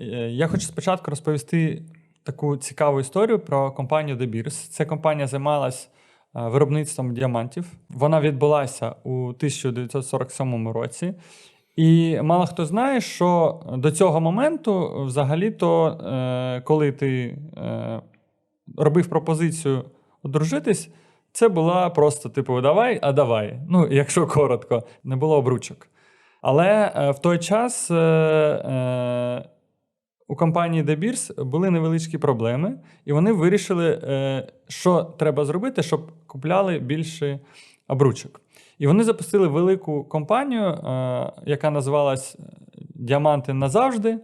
Е, Я хочу спочатку розповісти таку цікаву історію про компанію De Beers. Ця компанія займалась е, виробництвом діамантів. Вона відбулася у 1947 році. І мало хто знає, що до цього моменту, взагалі-то, е, коли ти робив пропозицію одружитись, це була просто типу давай, а давай. Ну, якщо коротко, не було обручок. Але в той час у компанії De Beers були невеличкі проблеми, і вони вирішили, е, що треба зробити, щоб купляли більше обручок. І вони запустили велику компанію, е, яка називалась Діаманти назавжди.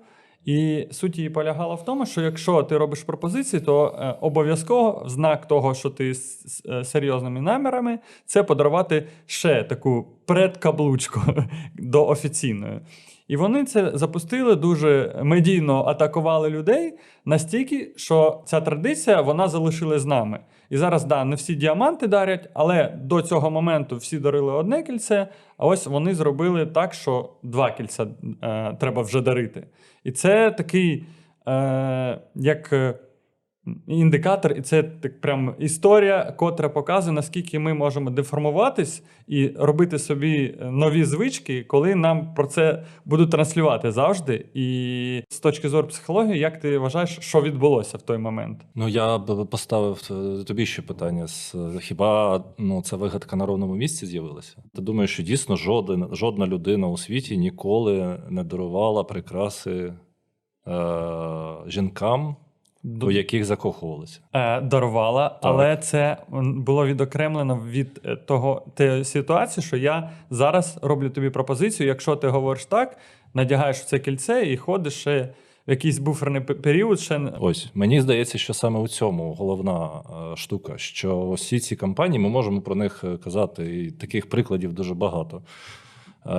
І суть її полягала в тому, що якщо ти робиш пропозиції, то е, обов'язково в знак того, що ти з е, серйозними намірами, це подарувати ще таку предкаблучку до офіційної. І вони це запустили дуже медійно атакували людей настільки, що ця традиція вона залишилась з нами. І зараз да, не всі діаманти дарять, але до цього моменту всі дарили одне кільце. А ось вони зробили так, що два кільця е, треба вже дарити. І це такий, е, як е, індикатор, і це так прям історія, котра показує, наскільки ми можемо деформуватись і робити собі нові звички, коли нам про це будуть транслювати завжди. І з точки зору психології, як ти вважаєш, що відбулося в той момент? Ну я б поставив е, тобі ще питання: Хіба ну це вигадка на ровному місці з'явилася? Ти думаєш, що дійсно жоден, жодна людина у світі ніколи не дарувала прикраси е, жінкам, у яких закохувалися? Е, дарувала, але це було відокремлено від е, того тієї ситуації, що я зараз роблю тобі пропозицію. Якщо ти говориш так, надягаєш це кільце і ходиш ще в якийсь буферний період. Ще Ось мені здається, що саме у цьому головна е, штука, що всі ці компанії ми можемо про них е, казати, і таких прикладів дуже багато.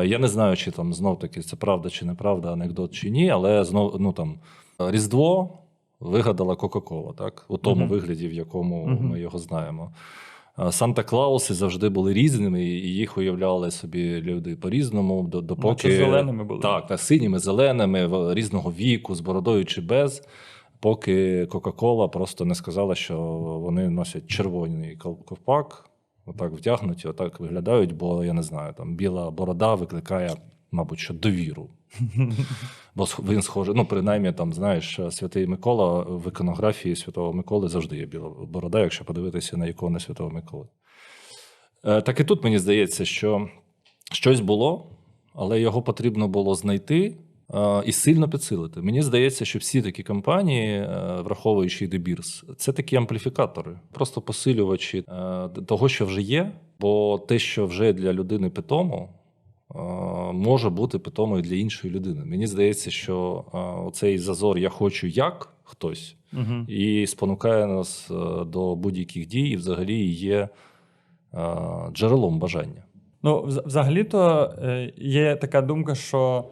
Я не знаю, чи там знов таки це правда чи неправда, анекдот чи ні, але знов ну там Різдво вигадала Кока-Кола, так у тому Мгм. вигляді, в якому Мгм. ми його знаємо. Е, Санта-Клауси завжди були різними, і їх уявляли собі люди по-різному, допоки Наче зеленими були. Так, так, синіми, зеленими, різного віку, з бородою чи без. Поки Кока-Кола просто не сказала, що вони носять червоний ковпак, отак вдягнуті, отак виглядають, бо я не знаю, там біла борода викликає, мабуть, що довіру. Бо він схожий, ну, принаймні, там, знаєш, святий Микола в іконографії Святого Миколи завжди є біла борода, якщо подивитися на ікони Святого Миколи. Е, Так і тут мені здається, що щось було, але його потрібно було знайти е, і сильно підсилити. Мені здається, що всі такі компанії, е, враховуючи Beers, це такі ампліфікатори, просто посилювачі того, що вже є, бо те, що вже для людини питомо. Е, Може бути питомою для іншої людини. Мені здається, що цей зазор я хочу як хтось, угу. і спонукає нас е, до будь-яких дій, і взагалі є е, джерелом бажання. Ну, взагалі-то е, є така думка, що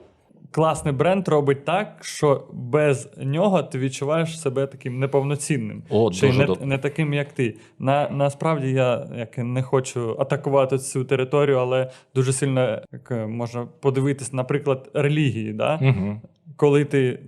класний бренд робить так, що без нього ти відчуваєш себе таким неповноцінним. О, Чи дуже не, добре. не таким, як ти. На, насправді я як не хочу атакувати цю територію, але дуже сильно як, е, можна подивитись, наприклад, релігії. Да? Угу. Коли ти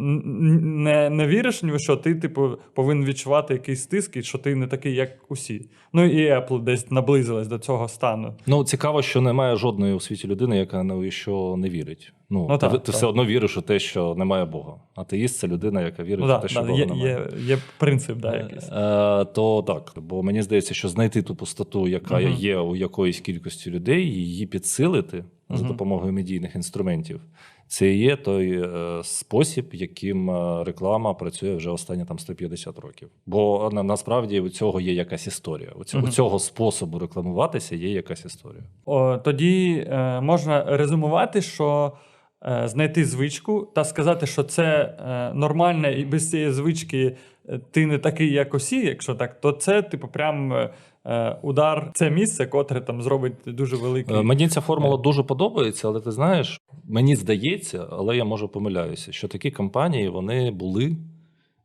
не, не віриш ні в що, ти типу, повинен відчувати якийсь стиск, і що ти не такий, як усі. Ну і Apple десь наблизилась до цього стану. Ну, цікаво, що немає жодної у світі людини, яка ні що не вірить. Ну, Ну, ти, так, ти так. все одно віриш у те, що немає Бога. Атеїст це людина, яка вірить Ну, у те, що да, Бога є, немає. є, є принцип, да, якийсь. Е, то так, бо мені здається, що знайти ту пустоту, яка Мгм. є у якоїсь кількості людей, її підсилити за допомогою медійних інструментів. Це і є той е, спосіб, яким е, реклама працює вже останні там 150 років. Бо на, насправді у цього є якась історія. У цього, Мгм. у цього способу рекламуватися є якась історія. О, тоді е, можна резюмувати, що е, знайти звичку та сказати, що це е, нормально, і без цієї звички е, ти не такий, як усі, якщо так, то це, типу, прям удар, це місце, котре там зробить дуже великий. Е, Мені ця формула дуже подобається, але ти знаєш, мені здається, але я можу помиляюся, що такі компанії вони були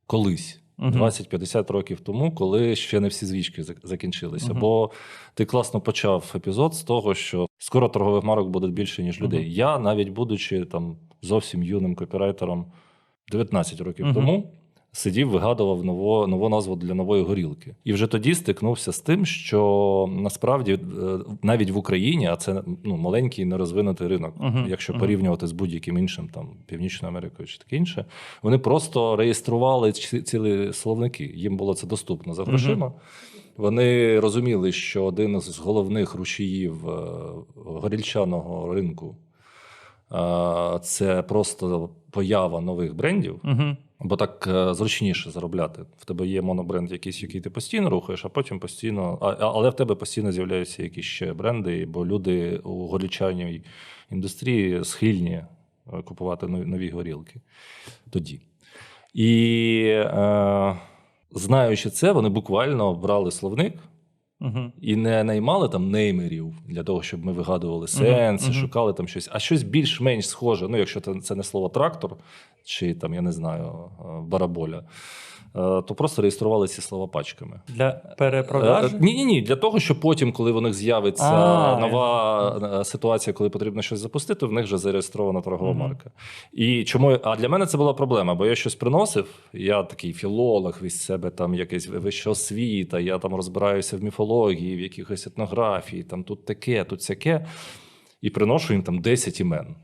колись. Мгм. 20-50 років тому, коли ще не всі звічки зак- закінчилися. Мгм. Бо ти класно почав епізод з того, що скоро торгових марок буде більше, ніж людей. Мгм. Я, навіть будучи там зовсім юним копірайтером, 19 років Мгм. тому. Сидів, вигадував нову, нову назву для нової горілки. І вже тоді стикнувся з тим, що насправді е, навіть в Україні, а це ну, маленький нерозвинутий ринок, Мгм. якщо Мгм. порівнювати з будь-яким іншим, там Північною Америкою чи таке інше, вони просто реєстрували ці- цілі словники. Їм було це доступно за грошима. Вони розуміли, що один з головних рушіїв е, горільчаного ринку це просто поява нових брендів. Угу. Бо так е, зручніше заробляти. В тебе є монобренд, якийсь, який ти постійно рухаєш, а потім постійно. А, але в тебе постійно з'являються якісь ще бренди, бо люди у горілчаній індустрії схильні е, купувати нові, нові горілки тоді. І е, знаючи це, вони буквально брали словник. Угу. І не наймали там неймерів для того, щоб ми вигадували сенси, мгм. шукали там щось, а щось більш-менш схоже. Ну, якщо це, це не слово трактор, чи там, я не знаю, е, бараболя, то просто реєстрували ці слова пачками. Для перепродажі? Ні, ні, ні. Для того, щоб потім, коли в них з'явиться нова е, ситуація, коли потрібно щось запустити, в них вже зареєстрована торгова марка. І чому а для мене це була проблема, бо я щось приносив. Я такий філолог від себе, там якийсь вища освіта, я там розбираюся в міфології, в якихось етнографії, там тут таке, тут сяке. І приношу їм там 10 імен.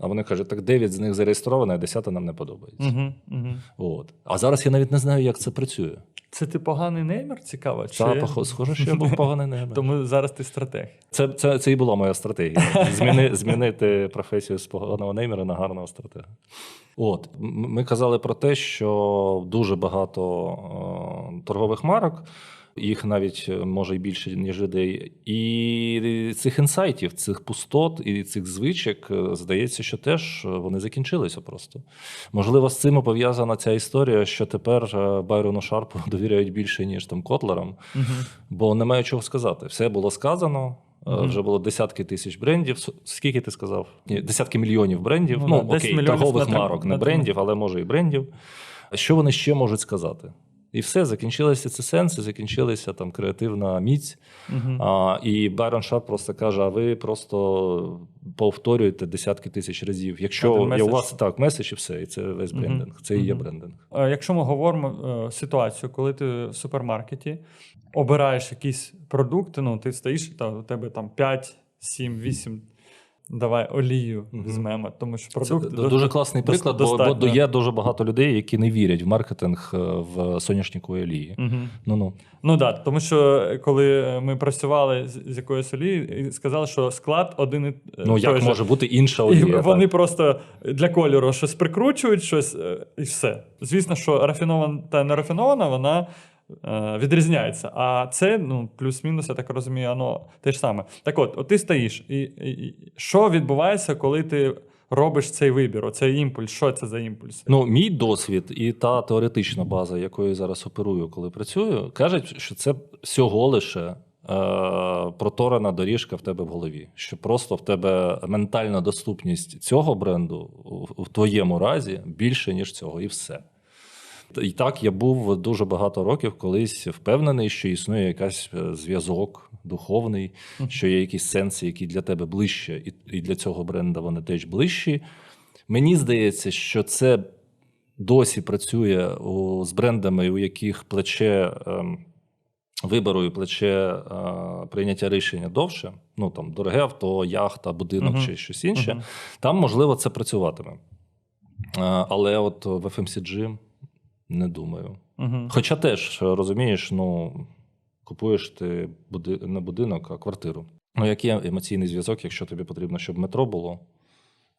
А вони кажуть, так 9 з них зареєстровано, а 10 нам не подобається. Угу. Угу. От. А зараз я навіть не знаю, як це працює. Це ти поганий неймер? Цікаво? Чи... Та, схоже, що я був поганий небо. Тому зараз ти стратег. Це, це, це і була моя стратегія. Зміни, змінити професію з поганого неймера на гарного стратега. От, ми казали про те, що дуже багато е, торгових марок, їх навіть е, може і більше, ніж людей. І цих інсайтів, цих пустот і цих звичок, е, здається, що теж е, вони закінчилися просто. Можливо, з цим пов'язана ця історія, що тепер Байрону Шарпу довіряють більше, ніж там Котлерам. Угу. Бо немає чого сказати. Все було сказано. Мгм. Вже було десятки тисяч брендів. Скільки ти сказав? Ні, десятки мільйонів брендів. Ну Ну, окей, торгових марок, не брендів, але може і брендів. Що вони ще можуть сказати? І все, закінчилися ці сенси, закінчилася там креативна міць. Угу. А, і Байрон Шарп просто каже: а ви просто повторюєте десятки тисяч разів. Якщо є у вас так, меседж і все, і це весь Мгм. брендинг. Це і є брендинг. Якщо ми говоримо е, ситуацію, коли ти в супермаркеті обираєш якісь продукти, ну ти стоїш, та у тебе там 5, 7, 8, давай олію Мгм. візьмемо, тому що Це продукти дуже класний приклад, бо, бо достатньо. є дуже багато людей, які не вірять в маркетинг е, в соняшниковій олії. Угу. Ну ну Ну да, тому що е, коли ми працювали з, з якоюсь олією, і сказали, що склад один і е, ну той як же. може бути інша І олія? вони так? просто для кольору щось прикручують, щось і все. Звісно, що рафінована та нерафінована, вона відрізняється. А це, ну, плюс-мінус, я так розумію, воно те ж саме. Так от, от ти стоїш, і, і, що відбувається, коли ти робиш цей вибір, оцей імпульс? Що це за імпульс? Ну, мій досвід і та теоретична база, якою зараз оперую, коли працюю, кажуть, що це всього лише е, проторена доріжка в тебе в голові. Що просто в тебе ментальна доступність цього бренду у- в твоєму разі більше, ніж цього, і все. І так, я був дуже багато років колись впевнений, що існує якийсь е, зв'язок духовний, що є якісь сенси, які для тебе ближче, і, для цього бренда вони теж ближчі. Мені здається, що це досі працює у, з брендами, у яких плече ем, вибору і плече е, прийняття рішення довше. Ну там дороге авто, яхта, будинок Мгм. чи щось інше. Мгм. Там, можливо, це працюватиме. Е, але от в FMCG не думаю. Мгм. Хоча теж розумієш, ну купуєш ти буди... не будинок, а квартиру. Ну, який емоційний зв'язок, якщо тобі потрібно, щоб метро було,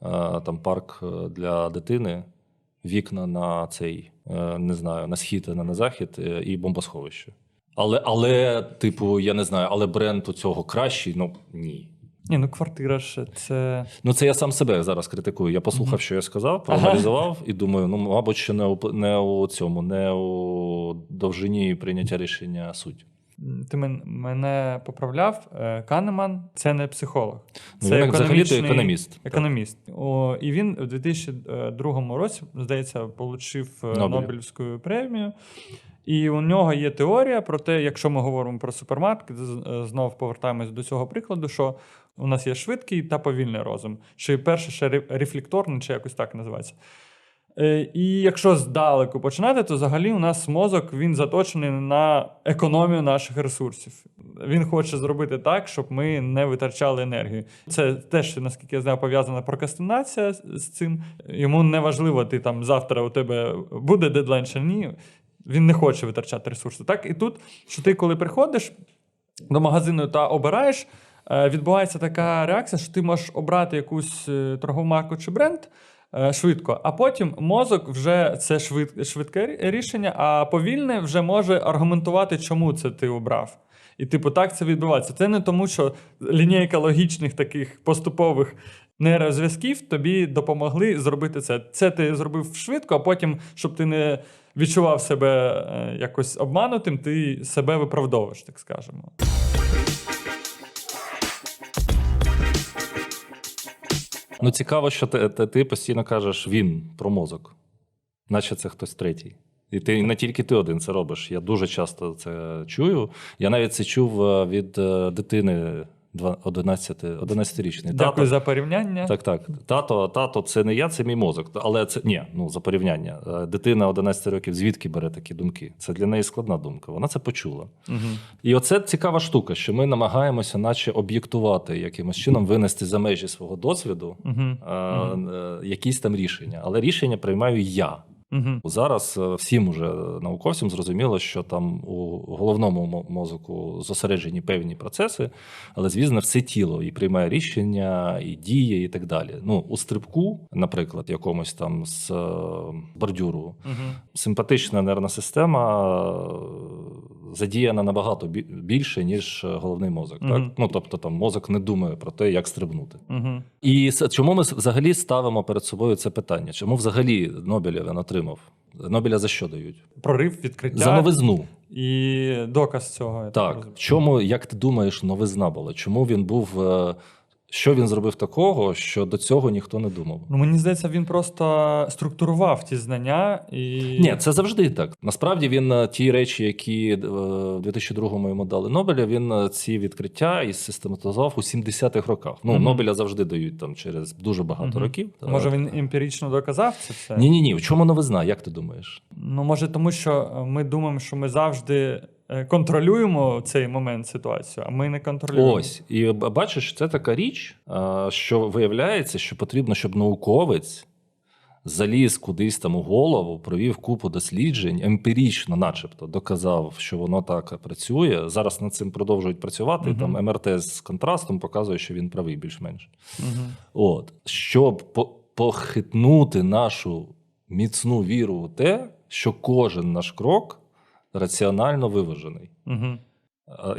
е, там парк е, для дитини, вікна на цей, е, не знаю, на схід, а не на захід і бомбосховище. Але, але, типу, я не знаю, але бренд у цього кращий, ну ні. Ні, ну квартира ж це. Ну, це я сам себе зараз критикую. Я послухав, що я сказав, проаналізував і думаю, ну, мабуть, що не у, не у цьому, не у довжині прийняття рішення суть. Ти мене поправляв. е, Канеман це не психолог. Ну, Це він взагалі то економіст. Економіст. О, і він у 2002 році, здається, отримав Нобелів. Нобелівську премію. І у нього є теорія про те, якщо ми говоримо про супермаркет, е, знов повертаємось до цього прикладу, що у нас є швидкий та повільний розум. Чи перше ще рефлекторний, чи якось так називається. Е, І якщо здалеку починати, то взагалі у нас мозок він заточений на економію наших ресурсів. Він хоче зробити так, щоб ми не витрачали енергію. Це теж, наскільки я знаю, пов'язана прокрастинація з цим. Йому не важливо, ти там завтра у тебе буде дедлайн чи ні. Він не хоче витрачати ресурси. Так, і тут, що ти, коли приходиш до магазину та обираєш, відбувається така реакція, що ти можеш обрати якусь е, торгову марку чи бренд е, швидко, а потім мозок вже це швид, швидке рішення, а повільне вже може аргументувати, чому це ти обрав. І, типу, так це відбувається. Це не тому, що лінійка логічних таких поступових нейрозв'язків тобі допомогли зробити це. Це ти зробив швидко, а потім, щоб ти не відчував себе е, якось обманутим, ти себе виправдовуєш, так скажемо. Ну, цікаво, що ти, ти, постійно кажеш він про мозок, наче це хтось третій. І ти не тільки ти один це робиш. Я дуже часто це чую. Я навіть це чув е, від е, дитини два- 11, 11-річної. Дякую за порівняння. Так, так. Тато, тато, це не я, це мій мозок. Але це ні, ну за порівняння. Е, Дитина 11 років звідки бере такі думки? Це для неї складна думка. Вона це почула. Угу. І оце цікава штука, що ми намагаємося, наче об'єктувати якимось чином, винести за межі свого досвіду Угу. е, е, якісь там рішення. Але рішення приймаю я. Угу. Зараз е, всім уже науковцям зрозуміло, що там у головному мозку зосереджені певні процеси, але звісно, все тіло і приймає рішення, і діє, і так далі. Ну, у стрибку, наприклад, якомусь там з е, бордюру, Угу. симпатична нервна система задіяна набагато більше, ніж е, головний мозок. Так? Мгм. Ну, тобто там мозок не думає про те, як стрибнути. Угу. І чому ми взагалі ставимо перед собою це питання? Чому взагалі Нобеля він отримав? Нобеля за що дають? Прорив, відкриття За новизну. і доказ цього. Так, Так. Чому, як ти думаєш, новизна була? Чому він був. Що він зробив такого, що до цього ніхто не думав? Ну, мені здається, він просто структурував ті знання і. Ні, це завжди так. Насправді він е, ті речі, які е, в 2002-му йому дали Нобеля, він е, ці відкриття і систематизував у 70-х роках. Ну, Мгм. Нобеля завжди дають там через дуже багато Мгм. років. Може, він емпірично доказав це все? Ні, ні, ні. В чому новизна? Як ти думаєш? Ну, може, тому що ми думаємо, що ми завжди контролюємо цей момент ситуацію, а ми не контролюємо. Ось, і бачиш, це така річ, що виявляється, що потрібно, щоб науковець заліз кудись там у голову, провів купу досліджень, емпірично, начебто, доказав, що воно так працює. Зараз над цим продовжують працювати. Мгм. Там МРТ з контрастом показує, що він правий більш-менш. Угу. От, щоб по- похитнути нашу міцну віру у те, що кожен наш крок раціонально виважений. Угу.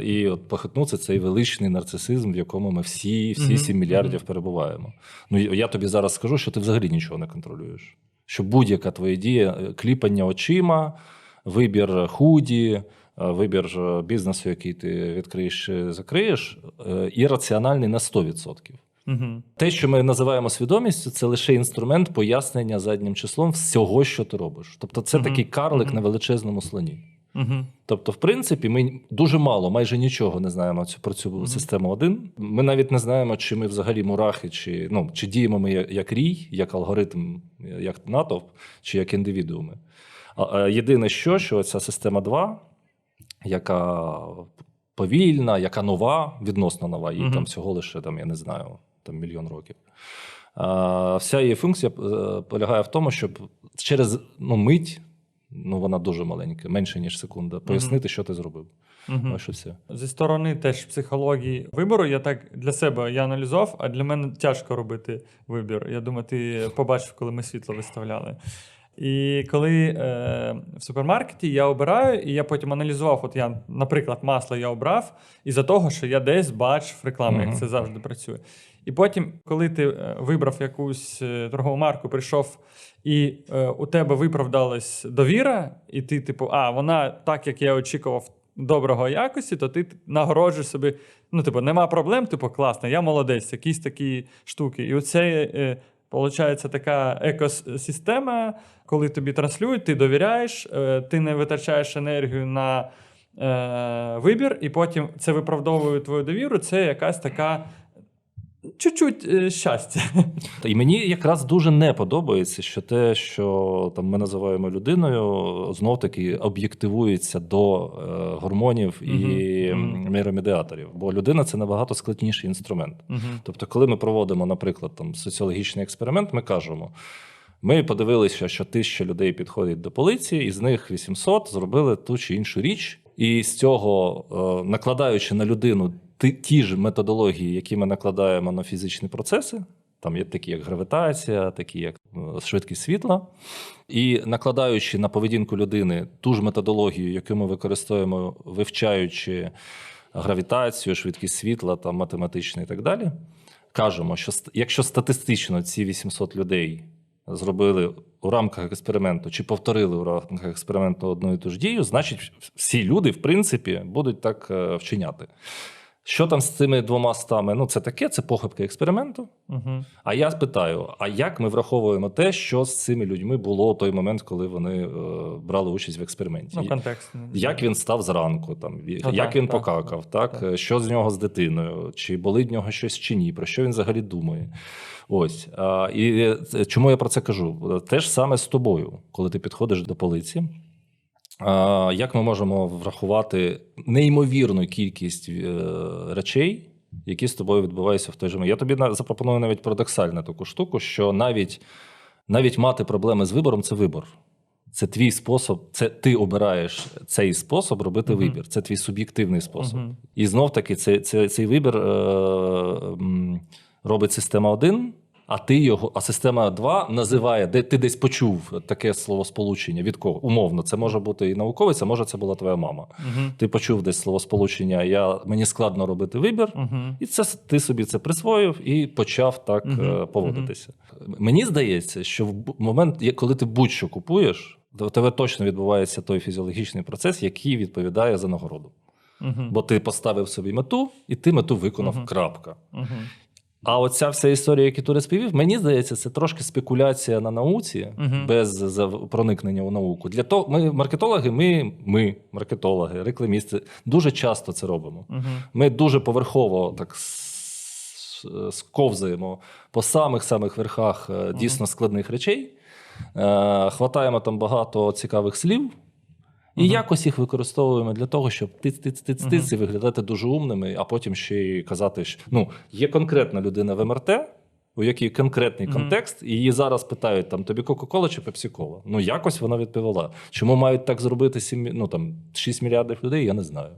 І от похитнувся цей величний нарцисизм, в якому ми всі, всі 7 мільярдів перебуваємо. Ну я тобі зараз скажу, що ти взагалі нічого не контролюєш. Що будь-яка твоя дія, е, кліпання очима, вибір худі, е, вибір е, бізнесу, який ти відкриєш, чи закриєш, ірраціональний на 100%. Угу. Те, що ми називаємо свідомістю, це лише інструмент пояснення заднім числом всього, що ти робиш. Тобто, це Мгм, такий карлик мгм. на величезному слоні. Угу. Тобто, в принципі, ми дуже мало, майже нічого не знаємо про цю Мгм. систему один. Ми навіть не знаємо, чи ми взагалі мурахи, чи, ну, чи діємо ми як, рій, як алгоритм, як натовп, чи як індивідууми. Єдине, що, що ця система 2, яка повільна, яка нова, відносно нова, їй Мгм. там всього лише там, я не знаю, там мільйон років. А, вся її функція е, полягає в тому, щоб через ну, мить, ну вона дуже маленька, менше ніж секунда, пояснити, що ти зробив. Угу. Ось і все. Зі сторони теж психології вибору, я так для себе я аналізував, а для мене тяжко робити вибір. Я думаю, ти побачив, коли ми світло виставляли. І коли е, в супермаркеті я обираю, і я потім аналізував, от я, наприклад, масло я обрав, із-за того, що я десь бачив рекламу, як це завжди працює. І потім, коли ти е, вибрав якусь е, торгову марку, прийшов, і е, у тебе виправдалась довіра, і ти, типу, а, вона так, як я очікував, доброго якості, то ти нагороджуєш собі. Ну, типу, нема проблем, типу, класно, я молодець, якісь такі штуки. І оце, виходить, така екосистема, коли тобі транслюють, ти довіряєш, е, ти не витрачаєш енергію на е, вибір, і потім це виправдовує твою довіру. Це якась така чуть-чуть е, щастя. Та І мені якраз дуже не подобається, що те, що там ми називаємо людиною, знов таки об'єктивується до е, гормонів і Мгм, нейромедіаторів. Бо людина це набагато складніший інструмент. Мгм. Тобто, коли ми проводимо, наприклад, там соціологічний експеримент, ми кажемо. Ми подивилися, що тисяча людей підходить до поліції, із них 800 зробили ту чи іншу річ, і з цього, е, накладаючи на людину ті, ті ж методології, які ми накладаємо на фізичні процеси, там є такі, як гравітація, такі як е, швидкість світла, і накладаючи на поведінку людини ту ж методологію, яку ми використовуємо, вивчаючи гравітацію, швидкість світла, там, математичне і так далі, кажемо, що якщо статистично ці 800 людей зробили у рамках експерименту чи повторили у рамках експерименту одну і ту ж дію, значить, всі люди, в принципі, будуть так е, вчиняти. Що там з цими двома стами? Ну, це таке, це похибки експерименту. Мгм. А я питаю: а як ми враховуємо те, що з цими людьми було у той момент, коли вони е, брали участь в експерименті? Ну, контекст. Як він став зранку, там Ну, як так, він так, покакав, так, так. що з нього з дитиною, чи болить в нього щось чи ні, про що він взагалі думає. Ось а, і е, чому я про це кажу? Те ж саме з тобою, коли ти підходиш до полиці. Як ми можемо врахувати неймовірну кількість е, речей, які з тобою відбуваються в той же момент? Я тобі запропоную навіть парадоксальну таку штуку, що навіть, навіть мати проблеми з вибором це вибор. Це твій спосіб, це ти обираєш цей спосіб робити Мгм. вибір. Це твій суб'єктивний спосіб. Мгм. І знов таки, це, це, цей вибір е, робить система 1, а ти його, а система 2 називає, де ти десь почув таке словосполучення від кого? Умовно, це може бути і науковець, а може це була твоя мама. Мгм. Ти почув десь словосполучення, я, мені складно робити вибір. Мгм. І це ти собі це присвоїв і почав так е, поводитися. Мені здається, що в момент, коли ти будь-що купуєш, то тебе точно відбувається той фізіологічний процес, який відповідає за нагороду. Мгм. Бо ти поставив собі мету, і ти мету виконав. Мгм. Крапка. Мгм. А оця вся історія, яку ти розповів, мені здається, це трошки спекуляція на науці Мгм. без проникнення у науку. Для того, ми маркетологи, ми, ми, маркетологи, рекламісти, дуже часто це робимо. Мгм. Ми дуже поверхово так сковзаємо по самих-самих верхах е, дійсно складних речей, е, хватаємо там багато цікавих слів. І якось їх використовуємо для того, щоб тиц тиц тиц Мгм. тиц і виглядати дуже умними, а потім ще й казати, що ну, є конкретна людина в МРТ, у якій конкретний Мгм. контекст, і її зараз питають: там тобі Кока-Кола чи Пепсі-Кола? Ну якось вона відповіла. Чому мають так зробити 7, ну, там, 6 мільярдів людей, я не знаю.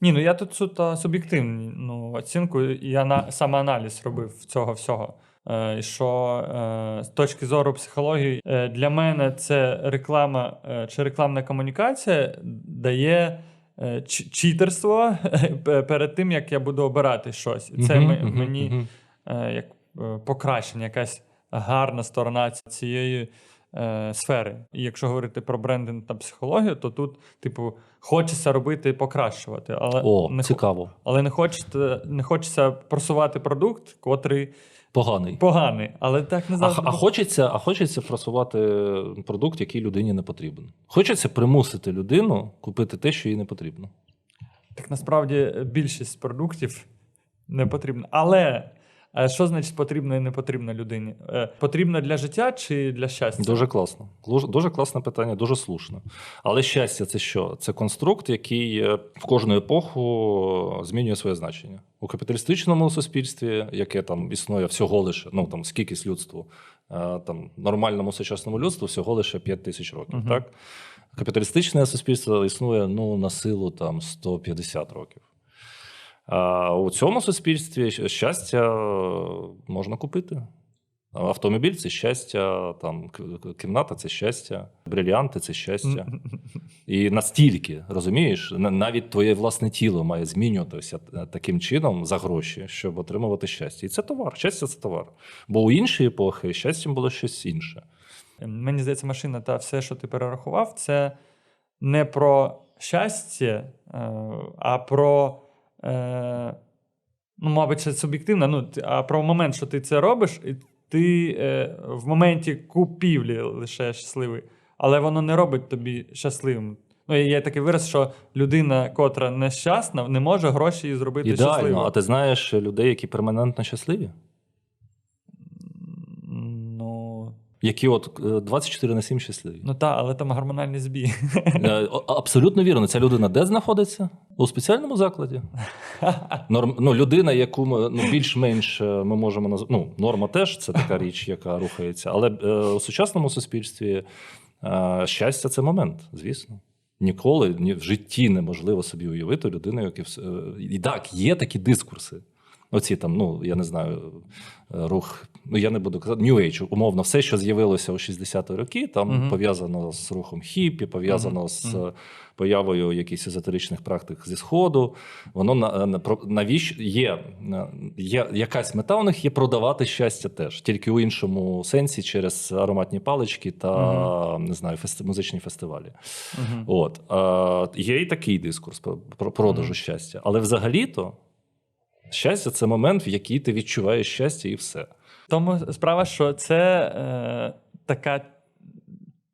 Ні, ну я тут суто суб'єктивну оцінку, і я на самоаналіз робив цього всього. Е, що е, з точки зору психології, е, для мене це реклама чи рекламна комунікація дає читерство перед тим, як я буду обирати щось. І Це мгм, мені е, як покращення, якась гарна сторона цієї е, сфери. І якщо говорити про брендинг та психологію, то тут, типу, хочеться робити покращувати, але О, не цікаво. але не хочеться, не хочеться просувати продукт, котрий Поганий. поганий. Але так не А, завжди. а, хочеться, а хочеться просувати продукт, який людині не потрібен. Хочеться примусити людину купити те, що їй не потрібно. Так насправді більшість продуктів не потрібна. Але що значить потрібно і не потрібно людині? Е, Потрібно для життя чи для щастя? Дуже класно. Дуже, класне питання, дуже слушне. Але щастя, це що? Це конструкт, який е, в кожну епоху змінює своє значення. У капіталістичному суспільстві, яке там існує всього лише, ну там скількись людству, е, там нормальному сучасному людству всього лише 5 тисяч років. Мгм. Так? Капіталістичне суспільство існує ну, на силу там 150 років. У цьому суспільстві щастя е, можна купити. Автомобіль це щастя, там кімната це щастя, бриліанти це щастя. І настільки розумієш, навіть твоє власне тіло має змінюватися е, таким чином за гроші, щоб отримувати щастя. І це товар. Щастя це товар. Бо у іншої епохи щастям було щось інше. Мені здається, машина та все, що ти перерахував, це не про щастя, е, а про. Е, Ну, мабуть, це суб'єктивно, ну, а про момент, що ти це робиш, і ти е, в моменті купівлі лише щасливий, але воно не робить тобі щасливим. Ну, є такий вираз, що людина, котра нещасна, не може гроші зробити Ідеально, щасливою. а ти знаєш людей, які перманентно щасливі? Ну, Які от е, 24 на 7 щасливі. ну так, але там гормональний збій. Е, Абсолютно вірно. Ця людина де знаходиться? У спеціальному закладі. Норм, ну, людина, яку ми ну, більш-менш е, ми можемо назвати. Ну, норма теж це така річ, яка рухається. Але е, у сучасному суспільстві е, щастя це момент, звісно. Ніколи ні, в житті неможливо собі уявити людину, яка е, і так, є такі дискурси. Оці там, ну я не знаю, е, рух. Ну я не буду казати New Age, умовно, все, що з'явилося у 60-ті роки, там Мгм. пов'язано з рухом хіпі, пов'язано Мгм. з е, появою якихось езотеричних практик зі сходу. Воно на, на про- навіщо є, е, є якась мета у них є продавати щастя теж, тільки у іншому сенсі через ароматні палички та не знаю, фести, музичні фестивалі. От е, є і такий дискурс про, про продажу щастя, але взагалі-то щастя це момент, в який ти відчуваєш щастя, і все. Тому справа, що це е, така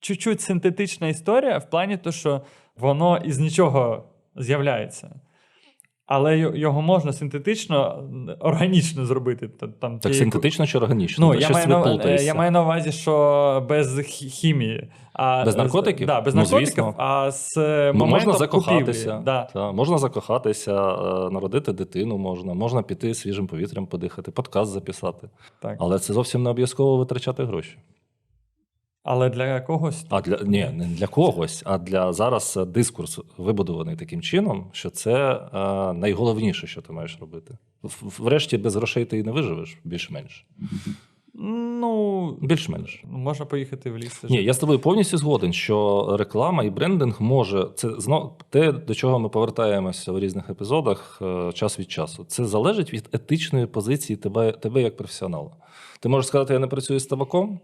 чуть-чуть синтетична історія в плані того, що воно із нічого з'являється. Але його можна синтетично, органічно зробити. Та- Там Так синтетично чи органічно? Ну, Ти я маю, на, я маю на увазі, що без хімії. А, Без наркотиків? Да, без Ну, наркотиків, звісно. а з Ну, можна закохатися, купівлі. Да. та, можна закохатися, е, народити дитину можна, можна піти свіжим повітрям подихати, подкаст записати. Так. Але це зовсім не обов'язково витрачати гроші. Але для когось А для ні, не для когось, а для зараз е, дискурс вибудований таким чином, що це е, найголовніше, що ти маєш робити. Врешті без грошей ти і не виживеш, більш-менш. ну, Більш-менш. можна поїхати в ліс. Ні, я з тобою повністю згоден, що реклама і брендинг може це знов те, до чого ми повертаємося в різних епізодах е, час від часу. Це залежить від етичної позиції тебе, тебе як професіонала. Ти можеш сказати, я не працюю з табаком,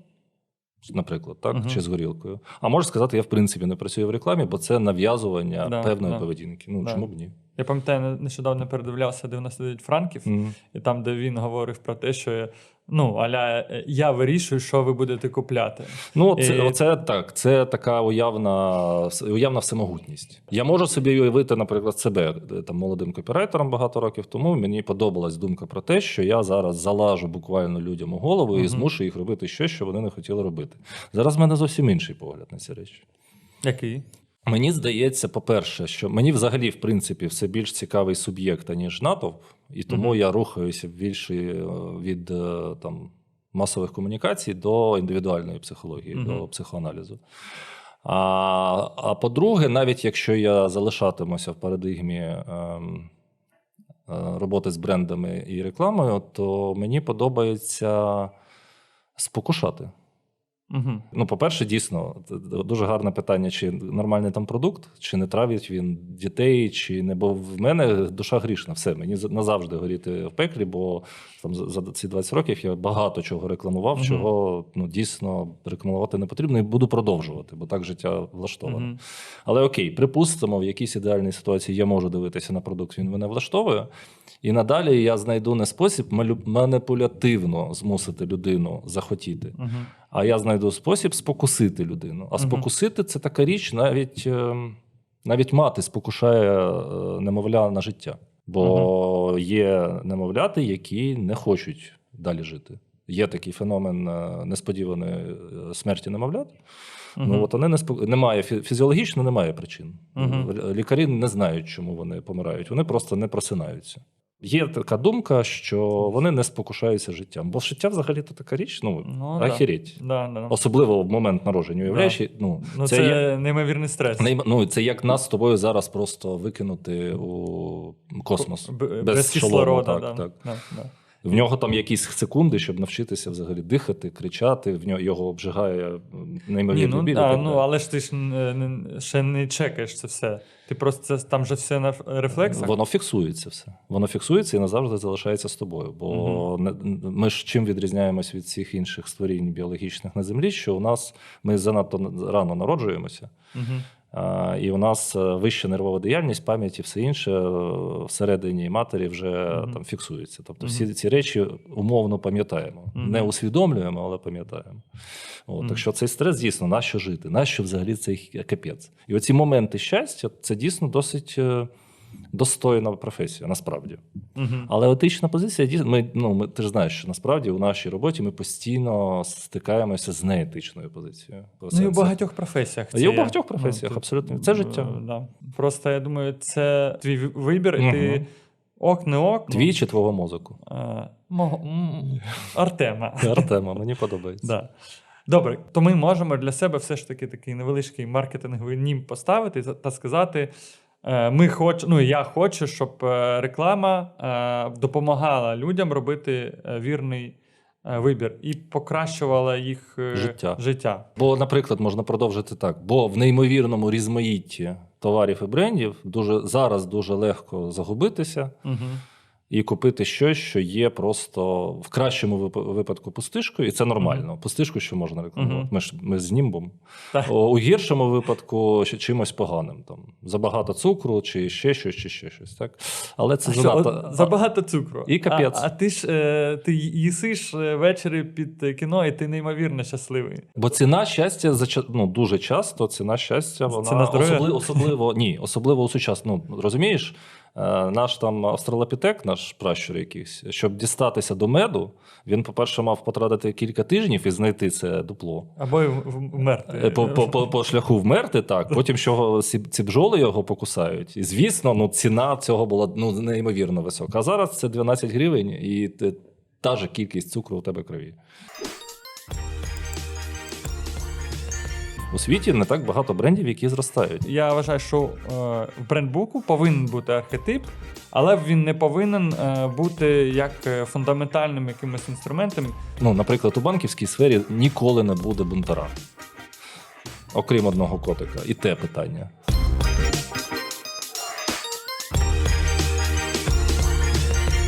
наприклад, так, Мгм. чи з горілкою. А можеш сказати, я в принципі не працюю в рекламі, бо це нав'язування Да, певної да. поведінки. Ну Да. чому б ні? Я пам'ятаю, не- нещодавно передивлявся 99 франків, Мгм. і там, де він говорив про те, що ну, аля, я вирішую, що ви будете купляти. Ну, це, І- оце так. Це така уявна, уявна всемогутність. Я можу собі уявити, наприклад, себе е, там молодим копірайтером багато років тому. Мені подобалась думка про те, що я зараз залажу буквально людям у голову і Мгм. змушу їх робити щось, що вони не хотіли робити. Зараз в мене зовсім інший погляд на ці речі. Який? Мені здається, по-перше, що мені взагалі, в принципі, все більш цікавий суб'єкт, аніж натовп, і тому Мгм. я рухаюся більше е, від е, там, масових комунікацій до індивідуальної психології, Мгм. до психоаналізу. А, а по-друге, навіть якщо я залишатимуся в парадигмі ем, е, роботи з брендами і рекламою, то мені подобається спокушати. Угу. Ну, по-перше, дійсно, дуже гарне питання, чи нормальний там продукт, чи не травить він дітей, чи не. Бо в мене душа грішна. Все, мені назавжди горіти в пеклі, бо там за ці 20 років я багато чого рекламував, Мгм. чого ну, дійсно рекламувати не потрібно, і буду продовжувати, бо так життя влаштоване. Угу. Але окей, припустимо, в якійсь ідеальній ситуації я можу дивитися на продукт, він мене влаштовує. І надалі я знайду не спосіб маніпулятивно змусити людину захотіти. Угу. А я знайду спосіб спокусити людину. А Мгм. спокусити це така річ, навіть, е, навіть мати спокушає е, немовля на життя. Бо є немовляти, які не хочуть далі жити. Є такий феномен е, несподіваної смерті немовлят. Ну от вони не спо... немає фізіологічно, немає причин. Мгм. Л- Лікарі не знають, чому вони помирають. Вони просто не просинаються. Є така думка, що вони не спокушаються життям. Бо життя взагалі то така річ, ну, Ну, да. ахереть. Да, да. Особливо в момент народження. Уявляєш, ну, Ну, це, це, є, неймовірний стрес. нейм- ну, це як нас з тобою зараз просто викинути у космос. Б- без без, кислорода. так, да. так. Да, да. В нього там якісь секунди, щоб навчитися взагалі дихати, кричати. В нього його обжигає неймовірний ну, біль. да, ну, але ж ти ж не, не, ще не чекаєш це все. Ти просто це, там же все на рефлексах. Воно фіксується все. Воно фіксується і назавжди залишається з тобою. Бо не, ми ж чим відрізняємось від всіх інших створінь біологічних на землі, що у нас ми занадто рано народжуємося. Угу. А, І у нас е, вища нервова діяльність, пам'ять і все інше е, всередині матері вже Мгм. там фіксується. Тобто всі ці речі умовно пам'ятаємо. Мгм. Не усвідомлюємо, але пам'ятаємо. От, Мгм. Так що цей стрес дійсно, нащо жити? Нащо взагалі цей капець? І оці моменти щастя це дійсно досить е, достойна професія, насправді. Мгм. Але етична позиція дійсно, ми, ну, ми, ти ж знаєш, що насправді у нашій роботі ми постійно стикаємося з неетичною позицією. Ну, і у багатьох професіях. Є у є. багатьох професіях, тут, абсолютно. Це життя. е, Да. Просто я думаю, це твій вибір, і ти ок, не ок. ну, Твій чи твого мозоку? е, мого- Артема. Артема, мені подобається. Да. Добре, то ми можемо для себе все ж таки такий невеличкий маркетинговий нім поставити та сказати: ми хоч, ну, я хочу, щоб е, реклама е, допомагала людям робити е, вірний е, вибір і покращувала їх е, Життя. життя. Бо, наприклад, можна продовжити так: бо в неймовірному різмаїтті товарів і брендів дуже зараз дуже легко загубитися Угу. І купити щось, що є просто в кращому вип- випадку пустишкою, і це нормально. Пустишку, що можна рекламувати. Ми ж ми з німбом. У гіршому випадку ще чимось поганим, там забагато цукру, чи ще щось, чи ще щось. Так? Але це А що, занадто. от забагато цукру. І капець. А, а ти ж е, ти їсиш е, ввечері під кіно, і ти неймовірно щасливий. Бо ціна щастя зача- ну, дуже часто ціна щастя, вона Ціна особливо, особливо ні, особливо у сучасному. Ну, розумієш, наш там австралопітек, наш пращур якийсь, щоб дістатися до меду, він, по-перше, мав потратити кілька тижнів і знайти це дупло. Або вмерти. Е, По, по, по, по шляху вмерти, так. Потім що ці, ці бджоли його покусають. І звісно, ну, ціна цього була ну, неймовірно висока. А зараз це 12 гривень і те- та ж кількість цукру у тебе в крові. У світі не так багато брендів, які зростають. Я вважаю, що е, в брендбуку повинен бути архетип, але він не повинен е, бути як е, фундаментальним якимось інструментом. Ну, наприклад, у банківській сфері ніколи не буде бунтара. Окрім одного котика. І те питання.